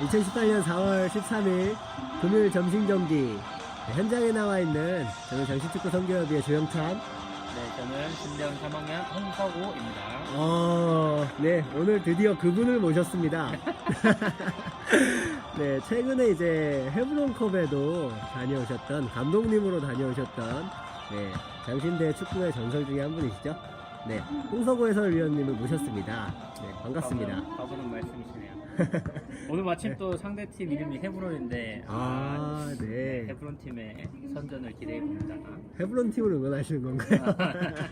2018년 4월 13일 금요일 점심 경기 네, 현장에 나와 있는 저는 정신축구 성교협의회 조영찬. 네, 저는 신대원 3학년 홍서구입니다. 어, 네 오늘 드디어 그분을 모셨습니다. 네 최근에 이제 헤브론컵에도 다녀오셨던 감독님으로 다녀오셨던 네 장신대 축구의 전설 중에 한 분이시죠. 네 홍서구 해설위원님을 모셨습니다. 네 반갑습니다. 가보는 말씀이시네요. 오늘 마침 또 상대 팀 이름이 헤브론인데 아, 네, 네. 헤브론 팀의 선전을 기대해 봅니다. 헤브론 팀을 응원하시는 건가요?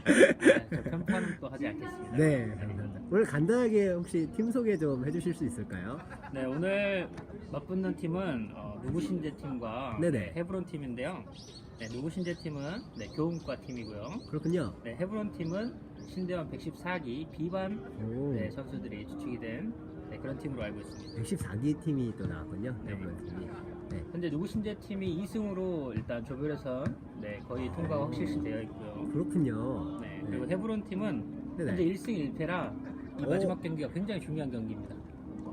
네, 저 편파는 또 하지 않겠습니다. 네, 감사합니다. 오늘 간단하게 혹시 팀 소개 좀 해주실 수 있을까요? 네, 오늘 맞붙는 팀은 어, 누구신제 팀과 네네. 헤브론 팀인데요. 네, 누구신제 팀은 네, 교훈과 팀이고요. 그렇군요. 네, 헤브론 팀은 신대원 114기 비반 오, 네, 선수들이 주축이 된 네, 그런 팀으로 알고 있습니다. 114기 팀이 또 나왔군요. 네. 헤브론 팀이. 네. 현재 누구신제 팀이 2승으로 일단 조별에선 네, 거의 통과가 확실시 되어 있고요. 그렇군요. 네, 그리고 헤브론 팀은 네네. 현재 1승 1패라 이 오. 마지막 경기가 굉장히 중요한 경기입니다.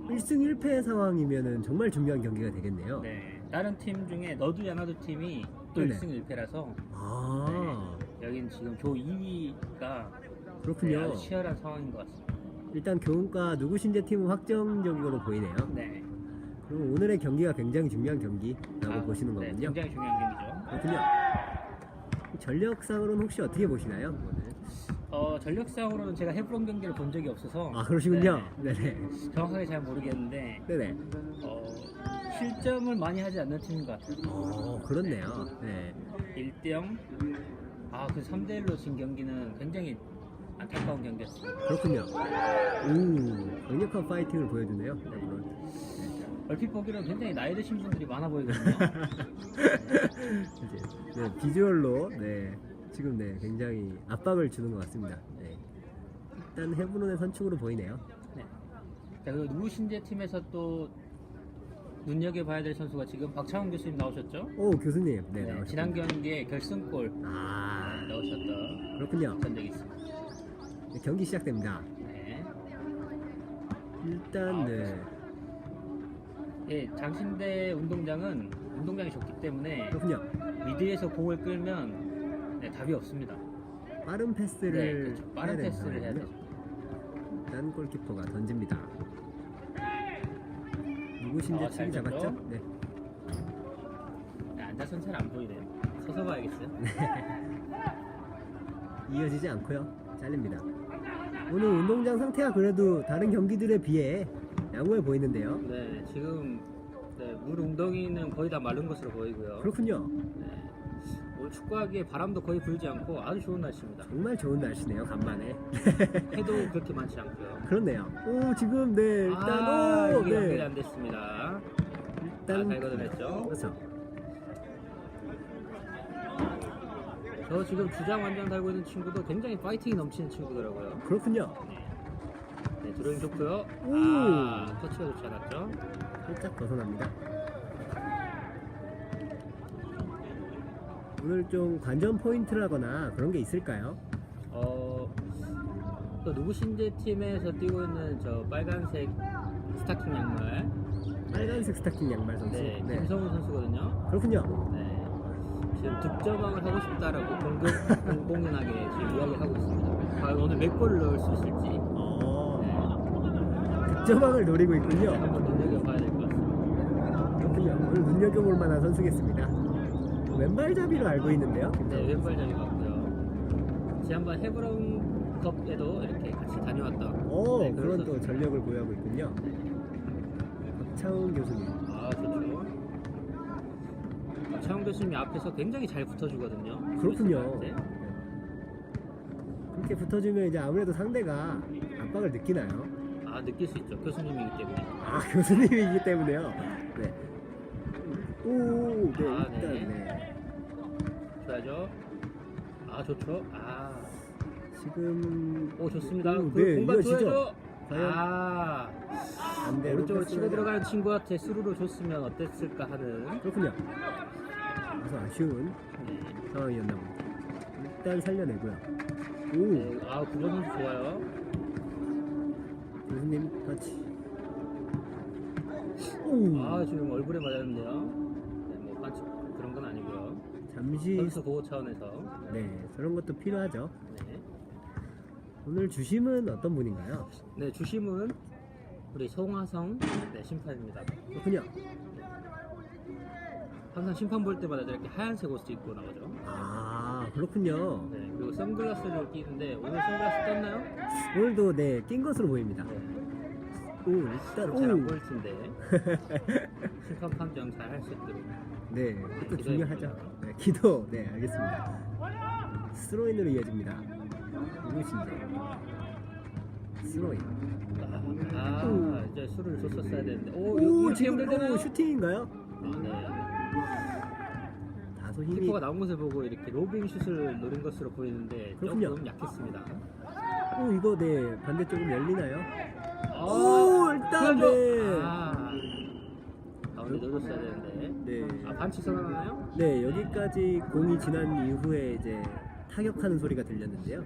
1승 1패 상황이면은 정말 중요한 경기가 되겠네요. 네, 다른 팀 중에 너도 야나도 팀이 또 네네. 1승 1패라서 아, 여긴 지금 조 2위가 그렇군요. 아주 치열한 상황인 것 같습니다. 일단 교훈과 누구신제 팀은 확정적으로 보이네요. 네, 그럼 오늘의 경기가 굉장히 중요한 경기라고 아, 보시는 네, 거군요. 굉장히 중요한 경기죠. 그렇군요. 전력상으로는 혹시 어떻게 보시나요? 오늘? 어, 전력상으로는 제가 헤브론 경기를 본 적이 없어서 아, 그러시군요. 네 네. 네, 정확하게 잘 모르겠는데 네네. 어, 실점을 많이 하지 않는 팀인 것 같아요. 어, 그렇네요. 네. 1대 0 아, 그 3대 1로 진 경기는 굉장히 안타까운 경기였습니다. 그렇군요. 오, 강력한 파이팅을 보여주네요. 헤브론. 얼핏 보기로는 굉장히 나이 드신 분들이 많아 보이거든요. 이제 네, 비주얼로 네, 지금 네, 굉장히 압박을 주는 것 같습니다. 네. 일단 헤브론의 선축으로 보이네요. 네. 자, 그리고 누구신제 팀에서 또 눈여겨봐야 될 선수가 지금 박창훈 교수님 나오셨죠? 오, 교수님. 네, 네, 나오셨군요. 지난 경기에 결승골 아, 넣으셨던 그렇군요. 전적이 있습니다. 네, 경기 시작됩니다. 네. 일단 아, 네, 예, 장신대 운동장은 운동장이 좁기 때문에 그렇군요. 미드에서 공을 끌면 네, 답이 없습니다. 빠른 패스를 네, 그렇죠. 빠른 되는 패스를 해야 되죠. 상황이군요. 일단 골키퍼가 던집니다. 누구신지 아, 잘 치기 잡았죠? 던져? 네. 네, 앉아서는 잘안 보이네요. 서서 봐야겠어요. 이어지지 않고요. 잘립니다. 오늘 운동장 상태가 그래도 다른 경기들에 비해 양호해 보이는데요. 네, 지금 네, 물 웅덩이는 거의 다 마른 것으로 보이고요. 그렇군요. 네, 오늘 축구하기에 바람도 거의 불지 않고 아주 좋은 날씨입니다. 정말 좋은 날씨네요. 간만에. 해도 그렇게 많지 않고요. 그렇네요. 오 지금 네 일단 아, 오 이게 연결이 네. 안 됐습니다. 일단 아, 잘 걷어냈죠? 그렇죠. 저 지금 주장 완장 달고 있는 친구도 굉장히 파이팅이 넘치는 친구더라고요. 그렇군요. 네, 네 드로잉 좋고요. 오. 아, 터치가 좋지 않았죠? 살짝 벗어납니다. 오늘 좀 관전 포인트라거나 그런 게 있을까요? 어, 또 누구신지 팀에서 뛰고 있는 저 빨간색 스타킹 양말. 빨간색 스타킹 양말 선수. 네, 네. 김성훈 선수거든요. 그렇군요. 네. 지금 득점왕을 하고 싶다라고 공공, 공공연하게 지금 이야기하고 있습니다. 과연 오늘 몇 골을 넣을 수 있을지 어, 네, 득점왕을 노리고 있군요. 한번 눈여겨봐야 될 것 같습니다. 그렇군요. 오늘 눈여겨볼 만한 선수겠습니다. 왼발잡이로 알고 있는데요. 네, 왼발잡이 같고요. 지난번 헤브론컵에도 이렇게 같이 다녀왔던 오, 네, 그런 또. 전력을 보유하고 있군요. 박차훈 교수님. 아, 좋죠. 차영 교수님이 앞에서 굉장히 잘 붙어주거든요. 그렇군요. 네. 그렇게 붙어주면 이제 아무래도 상대가 압박을 느끼나요? 아, 느낄 수 있죠. 교수님이기 때문에. 아 교수님이기 때문에요. 네. 오, 네 아, 일단 네. 네. 좋아죠. 아, 좋죠. 아, 지금 오, 좋습니다. 오, 그 네, 공간 이어지죠? 줘야죠. 과연 아, 반대로 오른쪽으로 패스를 치고 들어가는 친구한테 스루로 줬으면 어땠을까 하는. 그렇군요. 그래서 아쉬운 네. 상황이었나 봅니다. 일단 살려내고요. 오, 네, 아, 구조 선수 좋아요. 교수님 터치. 오, 슈트가 지금 얼굴에 맞았는데요. 네, 뭐 반칙 그런 건 아니고요. 잠시 선수 보호 차원에서. 네 저런 것도 필요하죠. 네. 오늘 주심은 어떤 분인가요? 네, 주심은 우리 송하성 네, 심판입니다. 그렇군요. 항상 심판 볼 때마다 이렇게 하얀색 옷을 입고 나오죠. 아 그렇군요. 네, 그리고 선글라스를 끼는데 오늘 선글라스 떴나요? 오늘도 네 낀 것으로 보입니다. 네. 오 일단 잘안 오 보일 텐데 심판 판정 잘 할 수 있도록 네, 그것도 중요하죠. 네, 기도, 네, 알겠습니다. 스로인으로 이어집니다. 누구신지. 스로인. 아, 아 오. 이제 술을 줬었어야 되는데 오, 오, 지금 연결되나요? 오, 슈팅인가요? 아, 네. 다소 힘이. 키퍼가 나온 것을 보고 이렇게 로빙 슛을 노린 것으로 보이는데 그렇군요. 조금 약했습니다. 오, 이거 네, 반대쪽으로 열리나요? 아, 오, 일단 네. 아, 가운데 넣어줬어야 되는데. 네. 아, 반칙 선언하나요? 네, 여기까지 공이 지난 이후에 이제 타격하는 소리가 들렸는데요.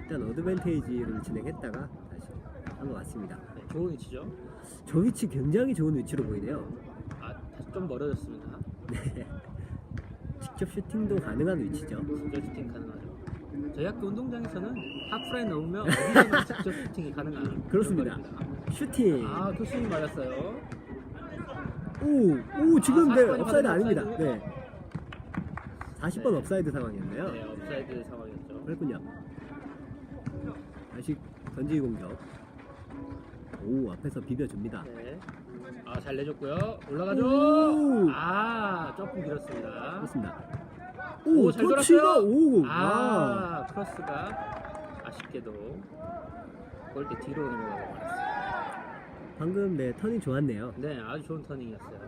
일단 어드밴테이지를 진행했다가 다시 한 것 같습니다. 네, 좋은 위치죠. 저 위치 굉장히 좋은 위치로 보이네요. 아, 다시 좀 멀어졌습니다. 네. 직접 슈팅도 가능한 위치죠. 직접 슈팅 가능하죠. 저희 학교 운동장에서는 하프라인 넘으면 어디서나 직접 슈팅이 가능한 그렇습니다. 그런 거리입니다. 슈팅. 아, 교수님 맞았어요. 오, 오 지금 아, 네 40번이 업사이드 아닙니다. 업사이드? 네. 40번 네. 업사이드 상황이었네요. 네, 업사이드 상황이었죠. 그렇군요. 다시 던지기 공격. 오, 앞에서 비벼줍니다. 네. 아, 잘 내줬고요. 올라가죠. 오! 아, 조금 길었습니다. 그렇습니다. 오, 오, 잘 터치가 돌았어요. 오. 아, 크로스가 아쉽게도 골대 뒤로 넘어가고 말았어요. 방금 네 턴이 좋았네요. 네, 아주 좋은 터닝이었어요.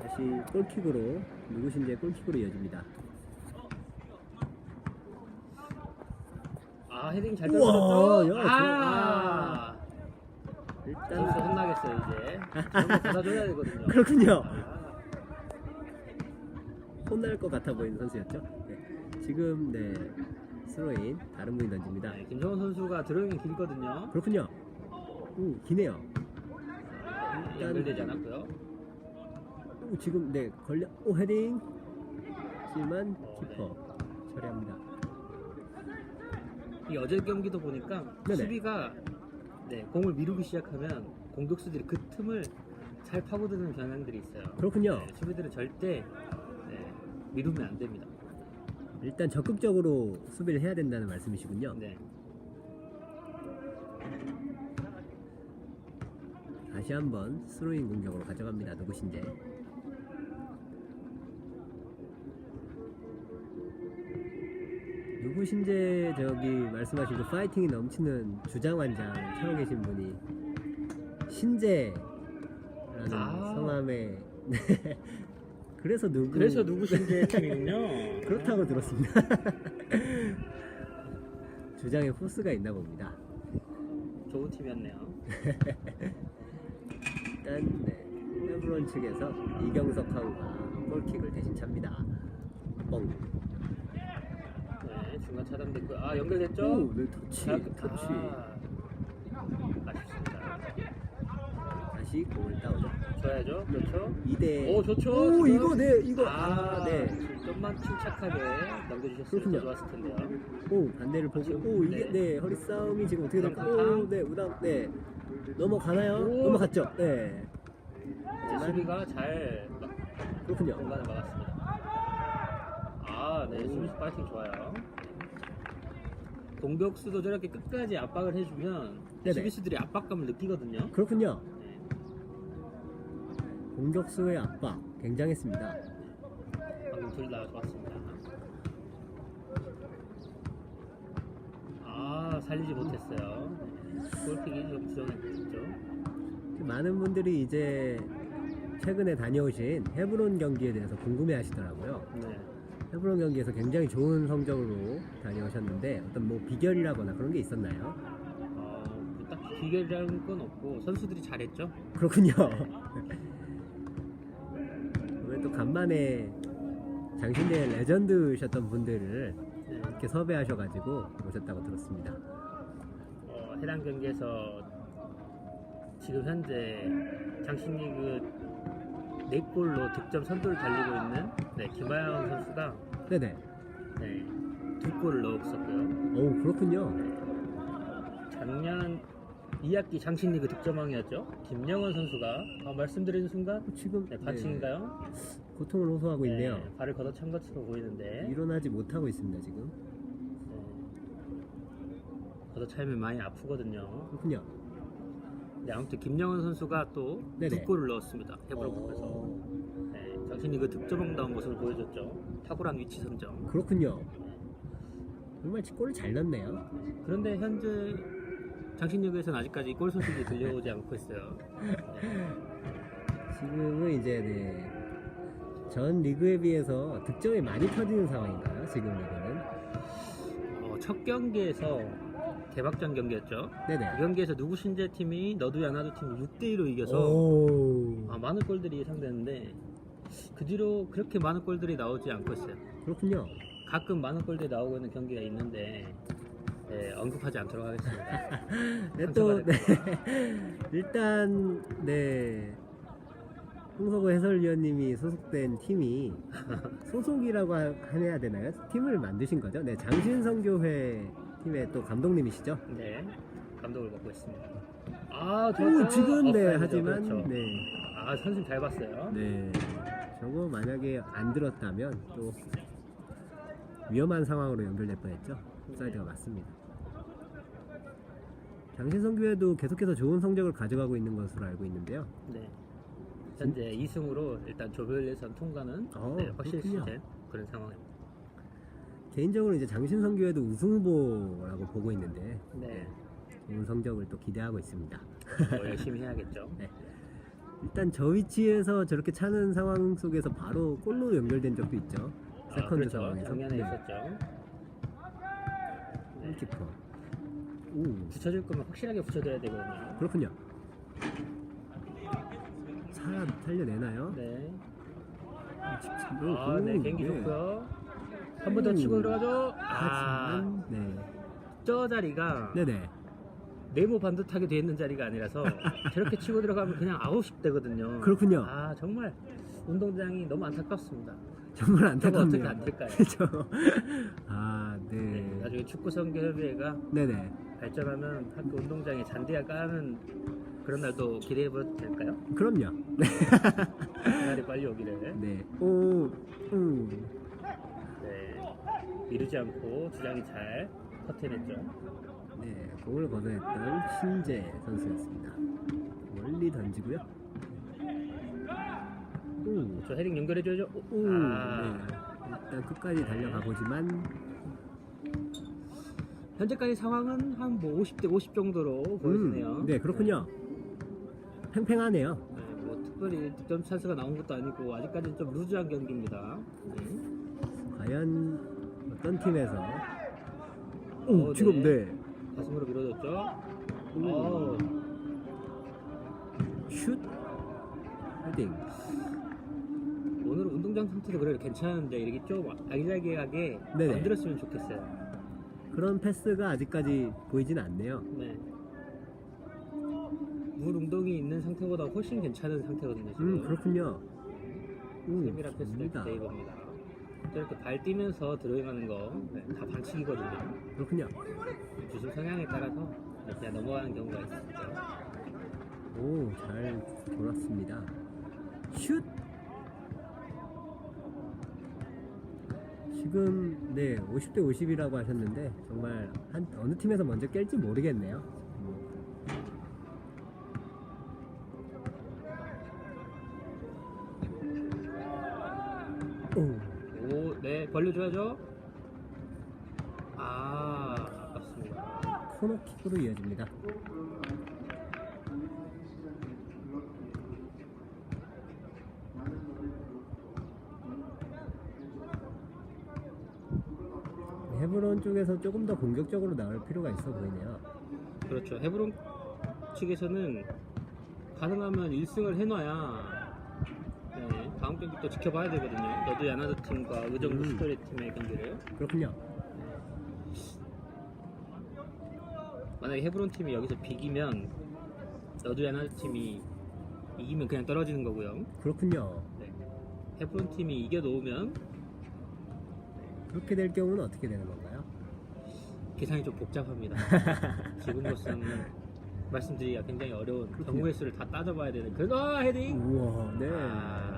다시 골킥으로 누구신지 골킥으로 이어집니다. 아, 헤딩 잘 우와, 떨어졌죠? 야, 아, 선수 일단 혼나겠어요 이제. 받아줘야 되거든요. 그렇군요. 아, 혼날 것 같아 보이는 선수였죠. 네. 지금 네 스로인 다른 분이 던집니다. 네, 김정은 선수가 드로잉이 길거든요. 그렇군요. 오, 기네요. 연결되지 않았고요. 오, 지금 네 걸려. 오 헤딩. 하지만 어, 키퍼 처리합니다. 이 어제 경기도 보니까 네네. 수비가 네, 공을 미루기 시작하면 공격수들이 그 틈을 잘 파고드는 경향들이 있어요. 그렇군요. 네, 수비들은 절대 네, 미루면 안 됩니다. 일단 적극적으로 수비를 해야 된다는 말씀이시군요. 네. 다시 한번 스로인 공격으로 가져갑니다. 누구신지. 누구신지 저기 말씀하신 그 파이팅이 넘치는 주장완장 서로 계신 분이 신재라는 아. 성함에 네. 그래서 누구 그래서 누구신지 팀이군요. 그렇다고 들었습니다. 주장에 포스가 있나 봅니다. 좋은 팀이었네요. 일단 네, 헤브론 측에서 이경석 하우가 골킥을 대신 찹니다. 뻥. 네, 중간 차단됐고 아 연결됐죠? 오, 네, 터치, 자, 터치. 아, 아쉽습니다. 다시 공을 따오죠. 줘야죠. 그렇죠. 2대. 오 좋죠. 오, 지금. 이거 네, 이거 아, 아, 네. 좀만 침착하게 넘겨주셨으면 그렇군요. 더 좋았을 텐데요. 오, 반대를 보고 오, 이게 네. 네, 허리 싸움이 지금 어떻게 될까? 우당탕탕. 오, 네, 우당 네. 넘어가나요? 오. 넘어갔죠. 네. 이제 수비가 잘 막- 그렇군요. 공간을 막았습니다. 아, 네, 수비 파이팅 좋아요. 공격수도 저렇게 끝까지 압박을 해주면 네네. 수비수들이 압박감을 느끼거든요. 그렇군요. 네. 공격수의 압박 굉장했습니다. 방금 둘 다 좋았습니다. 아, 살리지 못했어요. 골킥이 좀 부정했죠. 많은 분들이 이제 최근에 다녀오신 헤브론 경기에 대해서 궁금해 하시더라고요. 네. 헤브론 경기에서 굉장히 좋은 성적으로 다녀오셨는데 어떤 뭐 비결이라거나 그런 게 있었나요? 어, 뭐 딱히 비결이라는 건 없고 선수들이 잘했죠. 그렇군요. 오늘 또 간만에 장신대 레전드셨던 분들을 네. 이렇게 섭외하셔가지고 오셨다고 들었습니다. 어, 해당 경기에서 지금 현재 장신리그 4골로 득점 선두를 달리고 있는 네, 김하영 선수가 네네. 네, 두 골을 넣었었고요. 오 그렇군요. 작년 2학기 장신리그 득점왕이었죠. 김영원 선수가 아, 말씀드린 순간 지금 네, 반칙인가요? 네, 고통을 호소하고 있네요. 네, 발을 걷어찬 것으로 보이는데 일어나지 못하고 있습니다 지금. 네, 걷어차면 많이 아프거든요. 그렇군요. 네, 아무튼 김영원 선수가 또두 네네. 골을 넣었습니다. 해브론컵에서. 어, 네, 장신리그 득점왕다운 모습을 보여줬죠. 탁월한 위치 선정. 그렇군요. 정말 골을 잘 넣네요. 그런데 현재 장신리그에서는 아직까지 골 소식이 들려오지 않고 있어요. 네. 지금은 이제 네, 전 리그에 비해서 득점이 많이 터지는 상황인가요? 지금 리그는? 어, 첫 경기에서 개막전 경기였죠. 네네. 이 경기에서 누구 신재 팀이 너도 야나도 팀이 6대 2로 이겨서 오 아, 많은 골들이 예상되는데 그 뒤로 그렇게 많은 골들이 나오지 않고 있어요. 그렇군요. 가끔 많은 골들이 나오고 있는 경기가 있는데 네, 언급하지 않도록 하겠습니다. 네, 또 네. 일단 네 홍석호 해설위원님이 소속된 팀이 소속이라고 하- 해야 되나요? 팀을 만드신 거죠? 네 장신성교회 팀의 또 감독님이시죠? 네, 감독을 맡고 있습니다. 아, 오. 지금 네. 하지만 그렇죠. 네. 아, 선수님 잘 봤어요. 네 저거 만약에 안 들었다면 또 위험한 상황으로 연결될 뻔했죠. 옵사이드가 맞습니다. 장신성 교회도 계속해서 좋은 성적을 가져가고 있는 것으로 알고 있는데요. 네. 현재 2승으로 일단 조별 예선 통과는 어, 네, 확실시 그렇군요. 된 그런 상황입니다. 개인적으로 이제 장신성 교회도 우승 후보라고 보고 있는데 네, 좋은 성적을 또 기대하고 있습니다. 더 열심히 해야겠죠. 일단 저 위치에서 저렇게 차는 상황 속에서 바로 골로 연결된 적도 있죠. 아, 세컨드 그렇죠. 상황에서. 작년에 네. 있었죠. 네. 골키퍼. 오, 붙여줄 거면 확실하게 붙여줘야 되거든요. 그렇군요. 살아 살려내나요? 네. 오, 아, 네, 오, 경기 네. 좋고요. 한 번더 오. 치고 들어가죠. 아, 하지만 네, 저 자리가 네네. 네모 반듯하게 돼 있는 자리가 아니라서 저렇게 치고 들어가면 그냥 아웃이 되거든요. 그렇군요. 아, 정말 운동장이 너무 안타깝습니다. 정말 저거 어떻게 안타깝네요. 안 될까요? 그렇죠. 아, 네, 네. 나중에 축구 선교협의회가 네네. 발전하면 학교 운동장에 잔디가 까는 그런 날도 기대해봐도 될까요? 그럼요. 그날이 빨리 오기를 네. 오, 오. 네, 미루지 않고 주장이 잘 커트해냈죠. 네, 공을 걷어냈던 신재 선수였습니다. 멀리 던지고요. 오, 저 헤딩 연결해줘야죠. 오, 오, 아, 네. 일단 끝까지 달려가 보지만 현재까지 상황은 한 뭐 50대 50 정도로 보여지네요. 음, 네, 그렇군요. 팽팽하네요. 네, 뭐 특별히 득점 찬스가 나온 것도 아니고 아직까지는 좀 루즈한 경기입니다. 네. 과연 어떤 팀에서 오, 오, 지금 네. 네. 가슴으로 밀어줬죠. 슛 헤딩. 오늘 운동장 상태도 그래도 괜찮은데 이렇게 좀 아기자기하게 네네. 만들었으면 좋겠어요. 그런 패스가 아직까지 보이진 않네요. 네. 물 운동이 있는 상태보다 훨씬 괜찮은 상태거든요. 지금. 음, 그렇군요. 오, 세미라 패스를 좋습니다. 기대해봅니다. 저렇게 발 뛰면서 들어가는 거 다 반칙이거든요. 그렇군요. 주심 성향에 따라서 그냥 넘어가는 경우가 있습니다. 오, 잘 돌았습니다. 슛! 지금 네 50대 50이라고 하셨는데 정말 한 어느 팀에서 먼저 깰지 모르겠네요. 벌려줘야죠. 아, 아깝습니다. 코너킥으로 이어집니다. 헤브론 쪽에서 조금 더 공격적으로 나올 필요가 있어 보이네요. 그렇죠. 헤브론 측에서는 가능하면 1승을 해놔야 네, 다음 경기 또 지켜봐야 되거든요. 너도 야나드 팀과 의정부 음. 스토리 팀의 경기를. 그렇군요. 만약에 헤브론 팀이 여기서 비기면 너도 야나 팀이 이기면 그냥 떨어지는 거고요. 그렇군요. 네. 해프론 팀이 이겨 놓으면 그렇게 될 경우는 어떻게 되는 건가요? 계산이 좀 복잡합니다. 지금으로서는 말씀드리기가 굉장히 어려운. 경우의 수를 다 따져봐야 되는 그런 아, 헤딩. 우와, 네. 아,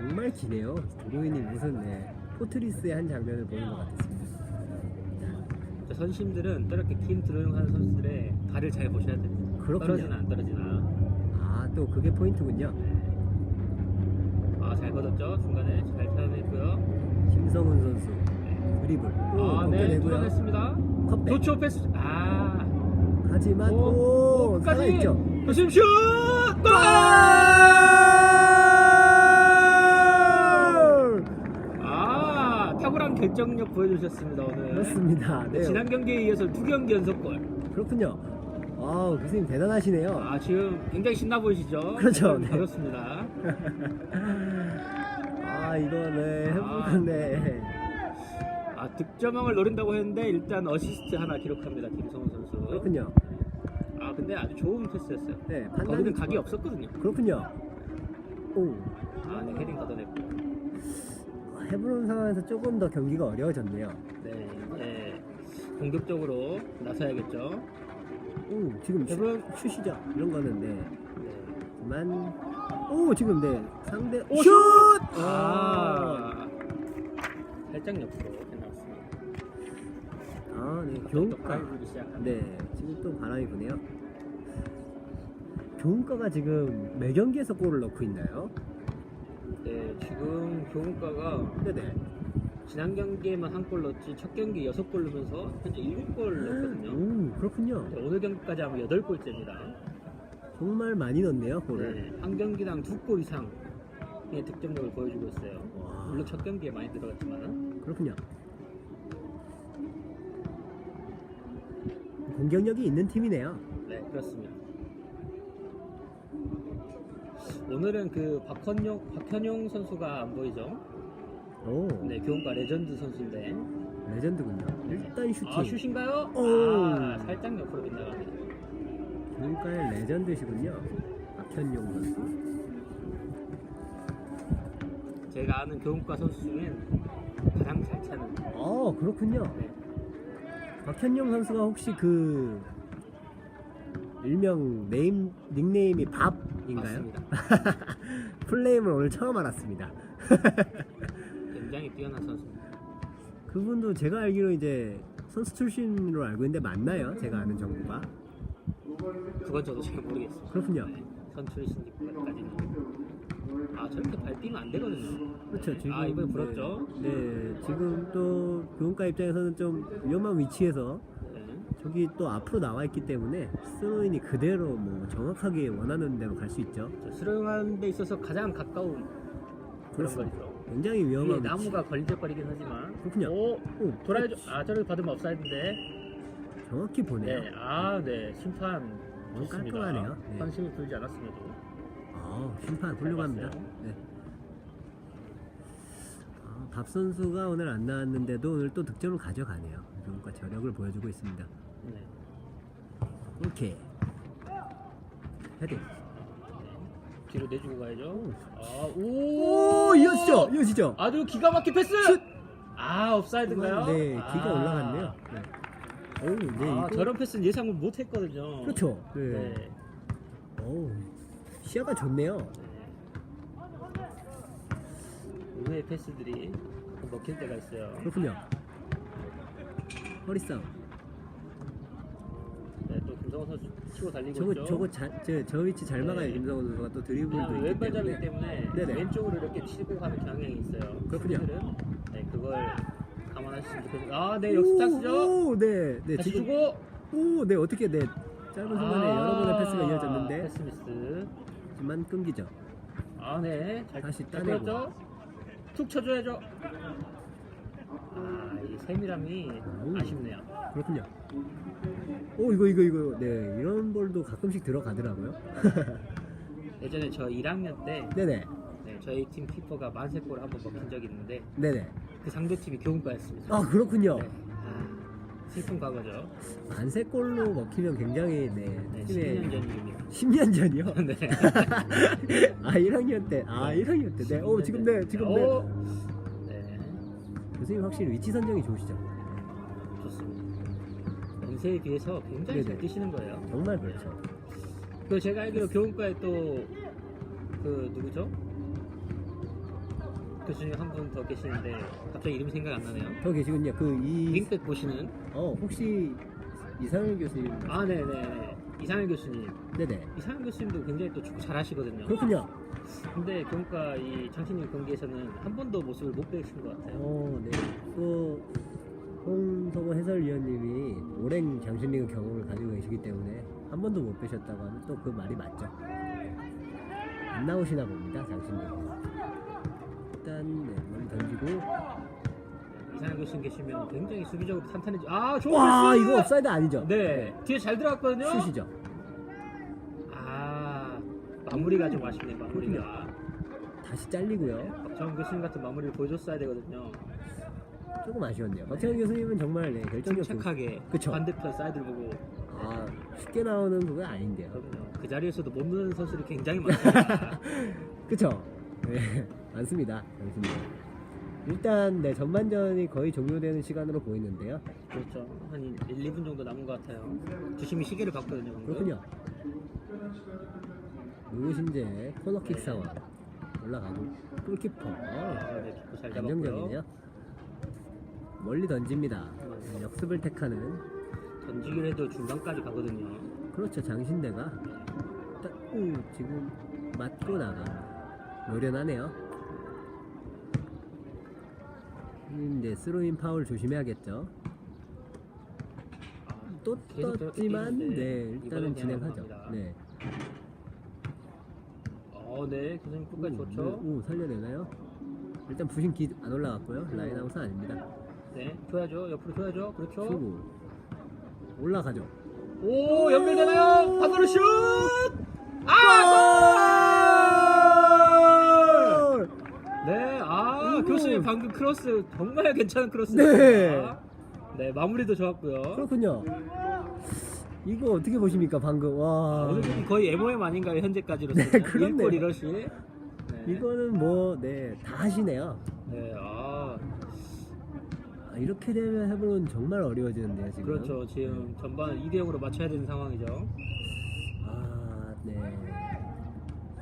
정말 기네요. 도로인이 무슨 네, 포트리스의 한 장면을 보는 것 같았습니다. 저 선심들은 저렇게 팀 드로잉하는 선수들의 발을 잘 보셔야 됩니다. 그렇군요. 떨어지나 안 떨어지나. 아, 또 그게 포인트군요. 아, 잘 걷었죠? 중간에 잘 찾아냈고요. 김성훈 선수 드리블. 또 아, 네. 뚫어냈습니다. 컵백. 도초 패스. 아, 하지만 오, 오, 끝까지. 살아있죠. 조심 슛! 골! 아, 탁월한 결정력 보여주셨습니다 오늘. 그렇습니다. 네, 지난 경기에 이어서 두 경기 연속 골. 그렇군요. 아, 교수님 대단하시네요. 아, 지금 굉장히 신나 보이시죠? 그렇죠, 네. 그렇습니다. 아, 이거 네, 아. 해보건 네. 아, 득점왕을 노린다고 했는데 일단 어시스트 하나 기록합니다 김성훈 선수. 그렇군요. 아, 근데 아주 좋은 패스였어요. 네, 거기는 각이 좋아. 없었거든요. 그렇군요. 오, 아, 네, 헤딩 걷어냈고. 해보는 상황에서 조금 더 경기가 어려워졌네요. 네, 네. 공격적으로 나서야겠죠. 오, 지금 슛, 해본- 슛이죠. 이런 거는 네. 네. 하지만 오, 지금 네 상대 오, 슛! 아, 아, 살짝 옆으로 나왔습니다. 아, 네, 또 교훈가. 바람이 불기 시작합니다. 네, 지금 또 바람이 부네요. 교훈가가 지금 매 경기에서 골을 넣고 있나요? 네, 지금 교훈가가 네네. 지난 경기에만 한 골 넣었지 첫 경기 여섯 골 넣으면서 현재 일곱 골 넣었거든요. 오, 그렇군요. 네, 오늘 경기까지 하면 여덟 골째입니다. 정말 많이 넣네요, 골을. 네, 한 경기당 두골 이상의 득점력을 보여주고 있어요. 와, 물론 첫 경기에 많이 들어갔지만 그렇군요. 공격력이 있는 팀이네요. 네 그렇습니다. 오늘은 그 박헌용 박현용 선수가 안 보이죠? 오, 네 교훈가 레전드 선수인데 레전드군요. 일단 슈팅. 아 슛인가요? 오. 아 살짝 옆으로 빗나갑니다. 교훈가의 레전드시군요. 박현용 선수. 제가 아는 교훈가 선수 중엔 가장 잘 차는 어, 그렇군요. 네. 박현용 선수가 혹시 그 일명 네임 닉네임이 밥 인가요? 맞습니다. 풀네임을 오늘 처음 알았습니다. 굉장히 뛰어난 선수입니다. 그분도 제가 알기로 이제 선수 출신으로 알고 있는데 맞나요? 제가 아는 정보가 그건 저도 잘 모르겠습니다. 그렇군요. 네, 선 출신까지는 아 저렇게 발 뛰면 안 되거든요. 그렇죠. 지금 아 이번에 불었죠? 네, 네, 지금 또 교원가 입장에서는 좀 위험한 위치에서 네. 저기 또 앞으로 나와 있기 때문에 스로인이 그대로 뭐 정확하게 원하는 대로 갈 수 있죠. 저 수령하는 데 있어서 가장 가까운 그런 그렇습니다. 거죠. 굉장히 위에 위험한. 나무가 걸리적거리긴 하지만 그렇군요. 오 오, 돌아야죠. 아 저렇게 받으면 업사이드인데. 정확히 보네요. 네. 아 네. 심판 너무 좋습니다. 깔끔하네요. 네. 관심이 불지 않았음에도. 아, 심판 훌륭합니다. 봤어요. 네. 아, 밥 선수가 오늘 안 나왔는데도 오늘 또 득점을 가져가네요. 교원가 저력을 보여주고 있습니다. 네. 이렇게 헤딩. 뒤로 내주고 가야죠. 오. 아, 오! 오, 이어지죠, 이어지죠. 아주 기가 막힌 패스! 아, 업사이드인가요? 네, 아. 기가 올라갔네요. 네. 오, 네, 아, 이거 저런 패스는 예상을 못 했거든요. 그렇죠. 네. 네. 오, 시야가 좋네요. 의외의 패스들이 먹힐 때가 있어요. 그렇군요. 허리 싸움. 김성호 선수 치고 달리고 저거 있죠. 저거 자, 저, 저 위치 잘 막아요 네. 김성원 선수가 또 드리블도 있기 왼발잡이기 때문에. 때문에 네네. 왼쪽으로 이렇게 치고 가는 경향이 있어요. 그렇군요. 수비들은 네, 그걸 감안하시면 좋겠어요. 아, 네, 역습 찬스죠. 오, 네, 네 다시 지금 주고 오, 네 어떻게 네 짧은 순간에 아, 여러 번의 패스가 이어졌는데 패스 미스. 하지만 끊기죠. 아, 네. 잘, 다시 잘 따내고. 툭 쳐줘야죠. 아, 이 세밀함이 오. 아쉽네요. 그렇군요. 오, 이거 이거 이거 네 이런 볼도 가끔씩 들어가더라고요. 예전에 저 1학년 때 네네, 네, 저희 팀 키퍼가 만세골을 한번 먹힌 적이 있는데 네네. 그 상대 팀이 교훈과였습니다. 아 그렇군요. 네. 아, 슬픈 과거죠. 만세 골로 먹히면 굉장히 네, 네, 팀의 10년 전 일입니다. 10년 전이요? 네. 아 1학년 때, 아 1학년 때, 네, 오 지금 네, 지금 네. 오! 네, 교수님 확실히 위치 선정이 좋으시죠? 좋습니다. 연세에 비해서 굉장히 잘 네네. 뛰시는 거예요. 정말 그렇죠. 그 제가 알기로 교훈과에 또 그 누구죠? 교수님 한 분 더 계시는데 갑자기 이름이 생각 안 나네요. 더 계시군요. 그이 윙백 보시는 어 혹시 이상일 교수님? 아 네네 이상일 교수님 네네. 이상일 교수님도 굉장히 또 축구 잘하시거든요. 그렇군요. 근데 교훈과 이 장신님 경기에서는 한 번도 모습을 못 뵈신 것 같아요. 어, 네. 또 홍성호 해설위원님이 오랜 장신리그 경험을 가지고 계시기 때문에 한 번도 못 뵈셨다고 하면 또 그 말이 맞죠. 안 나오시나 봅니다, 장신리그. 일단 네, 멀리 던지고 이상일 교수님 계시면 굉장히 수비적으로 탄탄해지. 아 좋은 와 패스! 이거 업사이드 아니죠? 네 뒤에 잘 들어갔거든요. 슛이죠. 아 마무리가 좀 아쉽네 마무리가. 다시 잘리고요. 박정훈 교수님 같은 마무리를 보여줬어야 되거든요. 조금 아쉬웠네요. 박찬현 교수님은 정말 네, 결정력 좋 침착하게 그쵸. 반대편 사이드를 보고 아 쉽게 나오는 그거 아닌데요. 그럼요. 그 자리에서도 못 넣는 선수들이 굉장히 많습니다. 그쵸? 네, 많습니다. 당신들. 일단 네 전반전이 거의 종료되는 시간으로 보이는데요. 그렇죠. 한 1, 2분 정도 남은 것 같아요. 주심이 시계를 봤거든요. 방금. 그렇군요. 누구신지 코너킥 네. 상황 올라가고 골키퍼 아, 네, 잘 잡았고요. 안정적이네요. 멀리 던집니다. 네, 역습을 택하는 던지기를 해도 중간까지 가거든요. 그렇죠 장신대가 딱, 오, 지금 맞고 나가 노련하네요. 음, 네 스로인 파울 조심해야겠죠. 아, 또 계속 저렇게 떴지만 뛰는데 네 일단은 진행하죠. 네. 어, 네. 교수님 끝까지 오, 좋죠. 네, 오 살려내나요? 일단 부신 기 안 올라갔고요. 라인 아웃은 아닙니다. 네. 줘야죠. 옆으로 줘야죠. 그렇죠. 주고 올라가죠. 오, 연결되나요? 반대로 슛! 아! 골! 골! 네. 아, 이거. 교수님 방금 크로스 정말 괜찮은 크로스였습니다. 네. 네, 마무리도 좋았고요. 그렇군요. 이거 어떻게 보십니까 방금 와 오늘 경기 거의 MOM 아닌가요 현재까지로 네, 그렇네요. 1골 1어시 네. 이거는 뭐 네 다 하시네요. 네, 아 아, 이렇게 되면 해보는 정말 어려워지는데요 지금. 그렇죠 지금 전반을 2대 0으로 맞춰야 되는 상황이죠 아 네.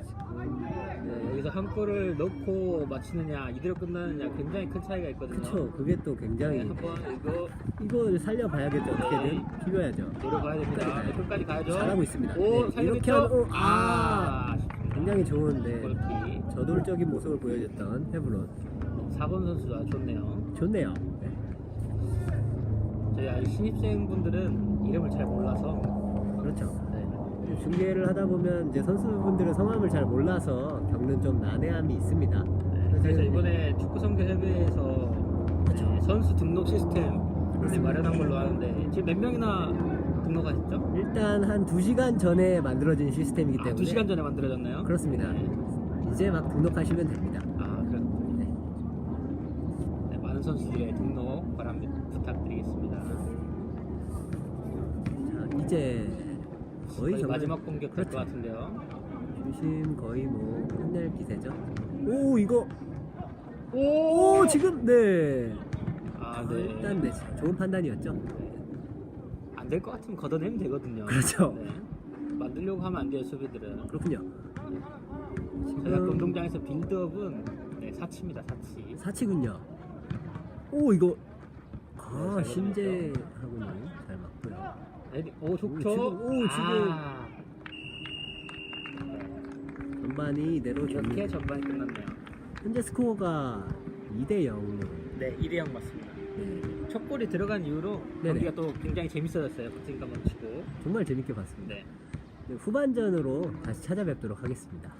지금 네, 여기서 한 골을 넣고 마치느냐 이대로 끝나느냐 굉장히 큰 차이가 있거든요 그쵸 그게 또 네, 굉장히 한번 이거 이걸 살려봐야겠죠 어떻게든 비벼야죠. 노려봐야 됩니다 네, 끝까지 가야죠 잘하고 있습니다. 오 네? 이렇게 하면 오, 아, 아 아쉽습니다. 굉장히 좋은데 골키 저돌적인 모습을 보여줬던 헤브론 4번 선수가 좋네요 좋네요. 네. 저희 아직 신입생분들은 이름을 잘 몰라서 그렇죠. 네. 중계를 하다 보면 이제 선수분들의 성함을 잘 몰라서 겪는 좀 난해함이 있습니다. 네, 그래서 이번에 축구 선교 협의회에서 네, 선수 등록 시스템 을 마련한 걸로 아는데 지금 몇 명이나 등록하셨죠? 일단 한 2시간 전에 만들어진 시스템이기 아, 때문에 두 시간 전에 만들어졌나요? 그렇습니다. 네. 이제 막 등록하시면 됩니다. 아, 그래. 네. 네, 많은 선수들의 등록 바람 부탁드리겠습니다. 자, 이제 거의, 거의 정말 마지막 공격 될것 그렇죠. 같은데요. 중심 거의 뭐 끝낼 기세죠. 오 이거 오, 오 지금 네. 아, 아, 네. 일단 네 좋은 판단이었죠. 안 될 것 같으면 걷어내면 되거든요. 그렇죠. 네. 만들려고 하면 안 돼요, 수비들은. 그렇군요. 저희가 지금 운동장에서 빌드업은 네, 사치입니다, 사치. 사치군요. 오 이거 아 네, 잘잘 맞고요. 에디- 오, 좋죠? 지금, 오, 지금. 아, 전반이 이대로 이렇게 종료. 전반이 끝났네요. 현재 스코어가 2대 0으로. 네, 2대 0 맞습니다. 네, 첫 골이 들어간 이후로 네네. 경기가 또 굉장히 재밌어졌어요. 버팅감 넘치고. 정말 재밌게 봤습니다. 네. 네, 후반전으로 다시 찾아뵙도록 하겠습니다.